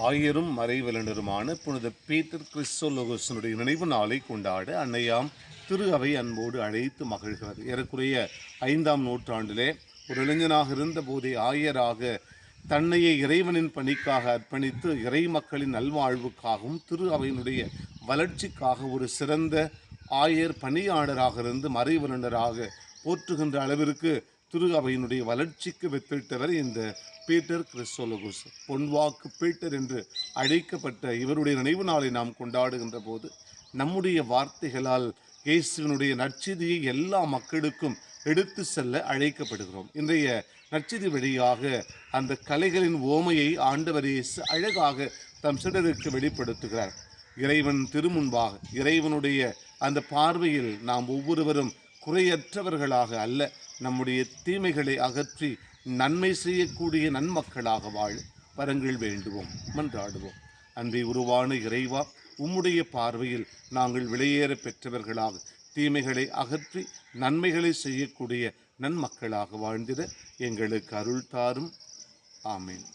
ஆயரும் மறைவலனருமான புனித பீட்டர் கிறிஸ்தோலோகசனுடைய நினைவு நாளை கொண்டாட அன்னையாம் திரு அவை அன்போடு அழைத்து மகிழ்கிறது ஏறக்குறைய ஐந்தாம் நூற்றாண்டிலே ஒரு இளைஞனாக இருந்த போதே ஆயராக தன்னையே இறைவனின் பணிக்காக அர்ப்பணித்து இறை மக்களின் நல்வாழ்வுக்காகவும் திரு அவையினுடைய வளர்ச்சிக்காக ஒரு சிறந்த ஆயர் பணியாளராக இருந்து மறைவலுனராக போற்றுகின்ற அளவிற்கு திரு அவையினுடைய வளர்ச்சிக்கு வித்திட்டவர் இந்த பீட்டர் கிறிஸ்தோலகுஸ் பொன்வாக்கு பீட்டர் என்று அழைக்கப்பட்ட இவருடைய நினைவு நாளை நாம் கொண்டாடுகின்ற போது நம்முடைய வார்த்தைகளால் இயேசுவினுடைய நற்செய்தியை எல்லா மக்களுக்கும் எடுத்து செல்ல அழைக்கப்படுகிறோம். இன்றைய நற்செய்தி வழியாக அந்த கலைகளின் ஓமையை ஆண்டவர் இயேசு அழகாக தம் சிடருக்கு வெளிப்படுத்துகிறார். இறைவன் திருமுன்பாக இறைவனுடைய அந்த பார்வையில் நாம் ஒவ்வொருவரும் குறையற்றவர்களாக அல்ல நம்முடைய தீமைகளை அகற்றி நன்மை செய்யக்கூடிய நன்மக்களாக வாழ வரங்கள் வேண்டுவோம் மன்றாடுவோம். அன்பை உருவான இறைவா உம்முடைய பார்வையில் நாங்கள் விலையேற பெற்றவர்களாக தீமைகளை அகற்றி நன்மைகளை செய்யக்கூடிய நன்மக்களாக வாழ்ந்திட எங்களுக்கு அருள் தாரும். ஆமேன்.